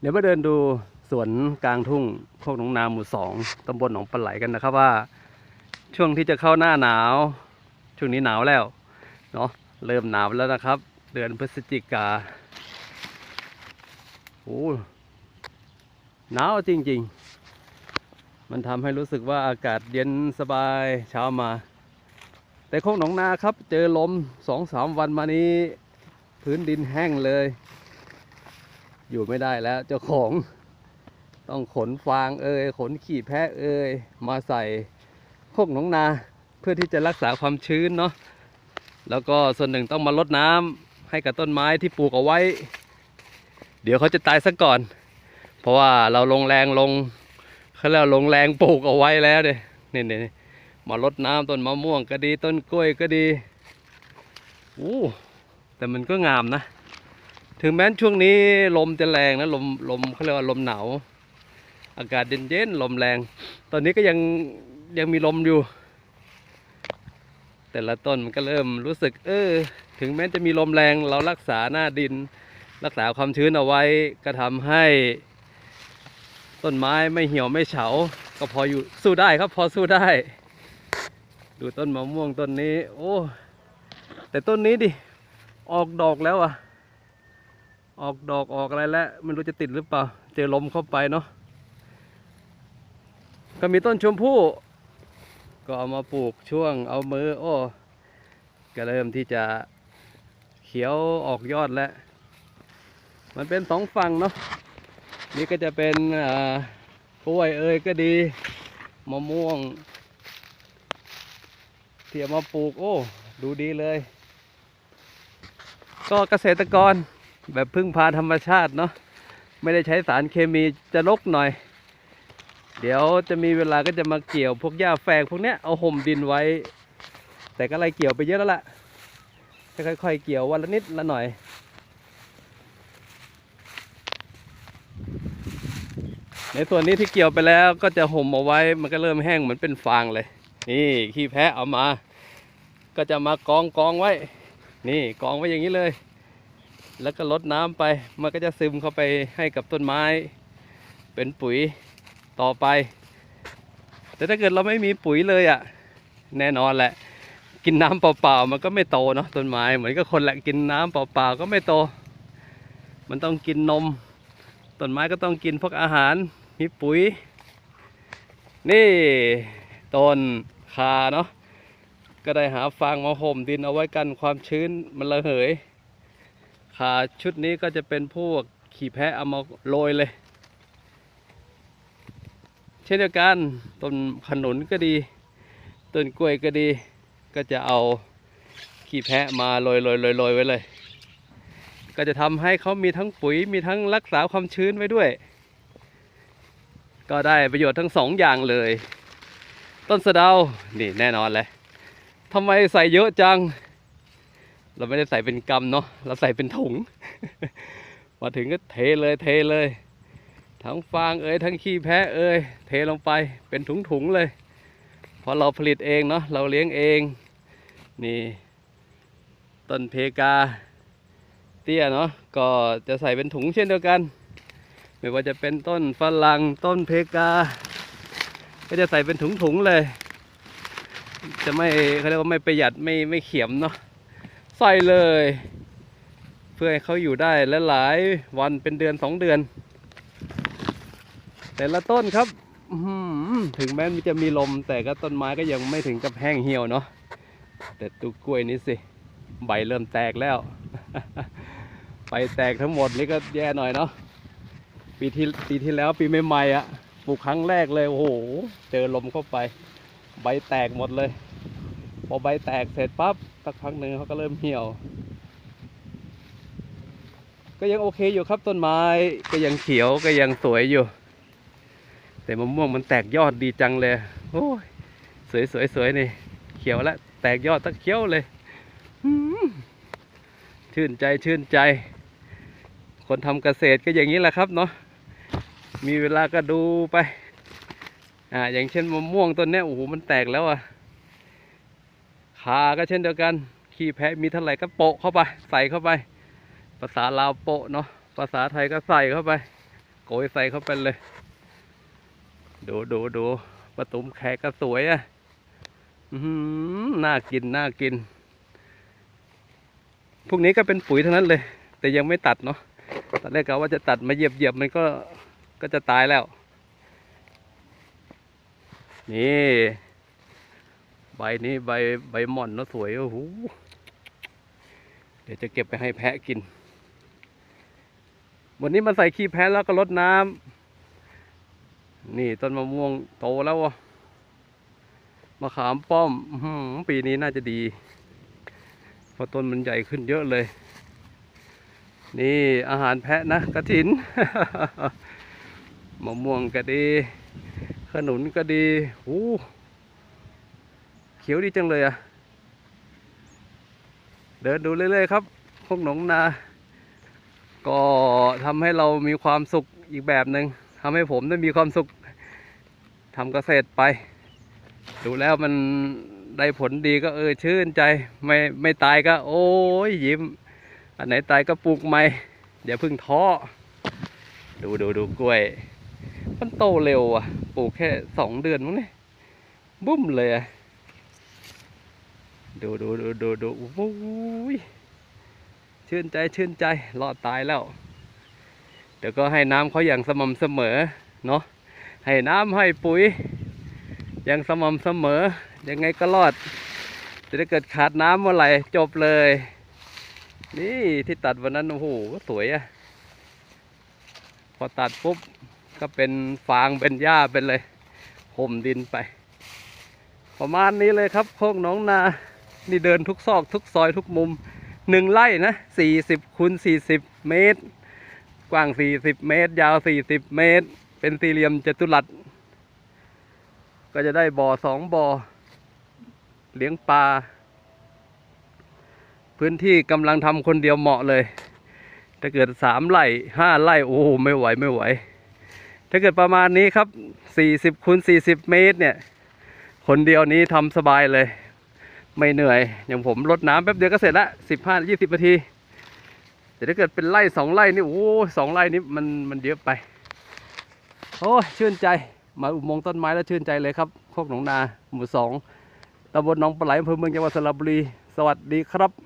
เดี๋ยวมาเดินดูสวนกลางทุ่งโคกหนองนาหมู่สองตำบลหนองปลาไหลกันนะครับว่า ช่วงที่จะเข้าหน้าหนาว ช่วงนี้หนาวแล้วเนาะเริ่มหนาวแล้วนะครับ เดือนพฤศจิกาโอ้หนาวจริง ๆ มันทำให้รู้สึกว่าอากาศเย็นสบายเช้ามา แต่โคกหนองนาครับ เจอลมสองสามวันมานี้ พื้นดินแห้งเลย อยู่ไม่ได้แล้วเจ้าของต้องขนฟางเอ่ยขนขี่แพะเอ่ยมาใส่โคกหนองนาเพื่อที่จะรักษาความชื้นเนาะแล้วก็ส่วนหนึ่งต้องมาลดน้ำให้กับต้นไม้ที่ปลูกเอาไว้ เดี๋ยวเขาจะตายซะก่อน เพราะว่าเราลงแรงลงเขาเรียกว่าลงแรงปลูกเอาไว้แล้วเนี่ยนี่นี่มาลดน้ำต้นมะม่วงก็ดีต้นกล้วยก็ดีอู้แต่มันก็งามนะ ถึงแม้ช่วงนี้ลมจะแรงนะลมลมเขาเรียกว่าลมหนาวอากาศเย็นๆลมแรง ตอนนี้ก็ยังยังมีลมอยู่ แต่ละต้นมันก็เริ่มรู้สึก เออ ถึงแม้จะมีลมแรงเรารักษาหน้าดิน รักษาความชื้นเอาไว้ก็ทำให้ ต้นไม้ไม่เหี่ยวไม่เฉา ก็พออยู่สู้ได้ครับพอสู้ได้ ดูต้นมะม่วงต้นนี้ โอ้แต่ต้นนี้ดิออกดอกแล้วอะ ออกดอกออกอะไรแล้วไม่รู้จะติดหรือเปล่า เจอลมเข้าไปเนาะก็มีต้นชมพู่ก็เอามาปลูกช่วงเอามือโอ้ก็เริ่มที่จะเขียวออกยอดแล้ว มันเป็นสองฝั่งเนาะนี่ก็จะเป็นกล้วยเอ่ยก็ดีมะม่วงที่เอามาปลูกโอ้ดูดีเลย ก็เกษตรกร แบบพึ่งพาธรรมชาติเนาะไม่ได้ใช้สารเคมีจะลกหน่อย เดี๋ยวจะมีเวลาก็จะมาเกี่ยวพวกหญ้าแฝกพวกเนี้ยเอาห่มดินไว้ แต่ก็อะไรเกี่ยวไปเยอะแล้วล่ะค่อยๆเกี่ยววันละนิดละหน่อยในส่วนนี้ที่เกี่ยวไปแล้วก็จะห่มเอาไว้ มันก็เริ่มแห้งเหมือนเป็นฟางเลย นี่ขี้แพะเอามา ก็จะมากองกองไว้ นี่กองไว้อย่างนี้เลย แล้วก็ลดน้ำไป มันก็จะซึมเข้าไปให้กับต้นไม้ เป็นปุ๋ยต่อไป แต่ถ้าเกิดเราไม่มีปุ๋ยเลยอะ่ะ แน่นอนแหละ กินน้ำเปล่าๆมันก็ไม่โตเนาะต้นไม้เหมือนกับคนแหละกินน้ำเปล่าๆก็ไม่โต มันต้องกินนมต้นไม้ก็ต้องกินพวกอาหารมีปุ๋ย นี่ต้นคาเนาะก็ได้หาฟางมาห่มดินเอาไว้กันความชื้นมันระเหย ขาชุดนี้ก็จะเป็นพวกขี่แพะเอามาโรยเลย เช่นเดียวกันต้นขนุนก็ดี ต้นกล้วยก็ดี ก็จะเอาขี้แพะมาโรยโรยโรยโรยไว้เลย ก็จะทำให้เขามีทั้งปุ๋ยมีทั้งรักษาความชื้นไว้ด้วย ก็ได้ประโยชน์ทั้งสองอย่างเลย ต้นสะเดา นี่แน่นอนเลยทำไมใส่เยอะจัง เราไม่ได้ใส่เป็นกำเนาะเราใส่เป็นถุง มาถึงก็เทเลยเทเลย ทั้งฟางเอ่ยทั้งขี้แพะเอ่ยเทลงไปเป็นถุงๆเลยเพราะเราผลิตเองเนาะเราเลี้ยงเอง นี่ต้นเพกาเตี้ยเนาะก็จะใส่เป็นถุงเช่นเดียวกัน ไม่ว่าจะเป็นต้นฝรั่งต้นเพกา ก็จะใส่เป็นถุงๆเลย จะไม่เขาเรียกว่าไม่ประหยัดไม่ไม่เขียมเนาะ ใส่เลย เพื่อให้เขาอยู่ได้หลายๆวันเป็นเดือนสองเดือน แต่ละต้นครับถึงแม้มันจะมีลม แต่ก็ต้นไม้ก็ยังไม่ถึงกับแห้งเหี่ยวเนาะแต่ตุกกล้วยนี่สิ ใบเริ่มแตกแล้วใบแตกทั้งหมดนี่ก็แย่หน่อยเนาะปีที่ปีที่แล้วปีใหม่ๆอะ่ะปลูกครั้งแรกเลยโอ้โห เจอลมเข้าไป ใบแตกหมดเลย พอใบแตกเสร็จปั๊บ สักพักหนึ่งเขาก็เริ่มเหี่ยว ก็ยังโอเคอยู่ครับต้นไม้ก็ยังเขียวก็ยังสวยอยู่ แต่มะม่วงมันแตกยอดดีจังเลยโอ้ยสวยสวยสวยนี่ เขียวแล้วแตกยอดตั้งเขียวเลยชื่นใจชื่นใจ คนทำเกษตรก็อย่างนี้แหละครับเนาะมีเวลาก็ดูไปอ่าอย่างเช่นมะม่วงต้นนี้โอ้โหมันแตกแล้วอะ ขาก็เช่นเดียวกัน ขี้แพะมีเท่าไหร่ก็โปะเข้าไป ใส่เข้าไป ภาษาลาวโปะเนาะ ภาษาไทยก็ใส่เข้าไป โกยใส่เข้าไปเลย ดูดูดูประตุมแขกก็สวยอะอื้อหือน่ากิน น่ากิน พวกนี้ก็เป็นปุ๋ยเทั้งนั้นเลย แต่ยังไม่ตัดเนาะ ตอนแรกกะว่าจะตัดมาเหยียบเหยียบมันก็ ก็จะตายแล้ว นี่ ใบนี้ใบใบหม่อนเนาะสวยโอ้โหเดี๋ยวจะเก็บไปให้แพะกิน วันนี้มาใส่ขี้แพะแล้วก็รดน้ำนี่ต้นมะม่วงโตแล้วอะมะขามป้อมปีนี้น่าจะดีเพราะต้นมันใหญ่ขึ้นเยอะเลย นี่อาหารแพะนะกระถินมะม่วงก็ดี ขนุนก็ดีโอ้ ขียวดีจังเลยอะเดินดูเรื่อยๆครับ พวกหนองนา ก็ทำให้เรามีความสุขอีกแบบหนึ่งทำให้ผมได้มีความสุขทำเกษตรไป ดูแล้วมันได้ผลดีก็เออชื่นใจ ไม่ไม่ตายก็ โอ้ยยิ้ม อันไหนตายก็ปลูกใหม่อย่าเพึ่งท้อดูดูดูกล้วย มันโตเร็วอะ ปลูกแค่สองเดือนมั้งเนี่ยบุ้มเลยอะ ดูดูดูดูดูโอ้ยชื่นใจชื่นใจรอดตายแล้ว เดี๋ยวก็ให้น้ำเขาอย่างสม่ำเสมอเนาะให้น้ำให้ปุ๋ย อย่างสม่ำเสมอ ยังไงก็รอดแต่ถ้เกิดขาดน้ำเมื่อไหร่จบเลย นี่ที่ตัดวันนั้นโอ้โหก็สวยอะพอตัดปุ๊บก็เป็นฟางเป็นหญ้าเป็นเลยห่มดินไป ประมาณนี้เลยครับโคกหนองนา นี่เดินทุกซอกทุกซอยทุกมุมหนึ่งไร่นะสี่สิบคูณสี่สิบเมตร กว้างสี่สิบเมตร ยาวสี่สิบเมตร เป็นสี่เหลี่ยมจัตุรัส ก็จะได้บ่อสองบ่อเลี้ยงปลาพื้นที่กำลังทำคนเดียวเหมาะเลย ถ้าเกิดสามไร่ห้าไร่โอ้ไม่ไหวไม่ไหว ถ้าเกิดประมาณนี้ครับ40คูณ40เมตรเนี่ย คนเดียวนี้ทำสบายเลย ไม่เหนื่อย อย่างผมรดน้ำแป๊บเดียวก็เสร็จละสิบห้ายี่สิบนาที แต่ถ้าเกิดเป็นไร่สองไร่นี่โอ้สองไร่นี่มันมันเยอะไป โอ้ชื่นใจมาอุโมงค์ต้นไม้แล้วชื่นใจเลยครับโคกหนองนาหมู่สองตำบลหนองปลาไหลอำเภอเมืองจังหวัดสระบุรี สวัสดีครับ